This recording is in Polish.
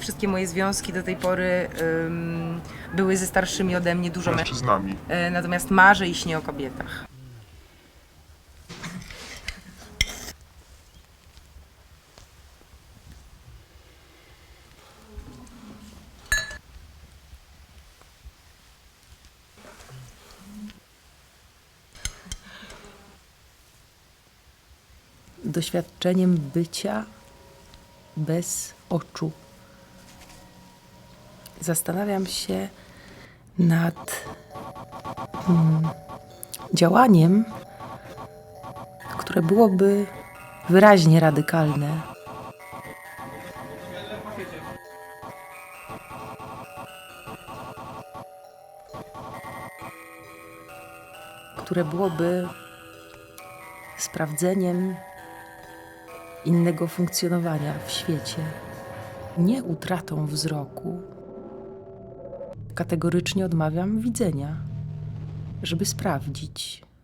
I wszystkie moje związki do tej pory ym, były ze starszymi ode mnie dużo mężczyzn. Mężczyznami. E, Natomiast marzę i śnię o kobietach. Doświadczeniem bycia bez oczu. Zastanawiam się nad działaniem, które byłoby wyraźnie radykalne. Które byłoby sprawdzeniem innego funkcjonowania w świecie, nie utratą wzroku. Kategorycznie odmawiam widzenia żeby sprawdzić,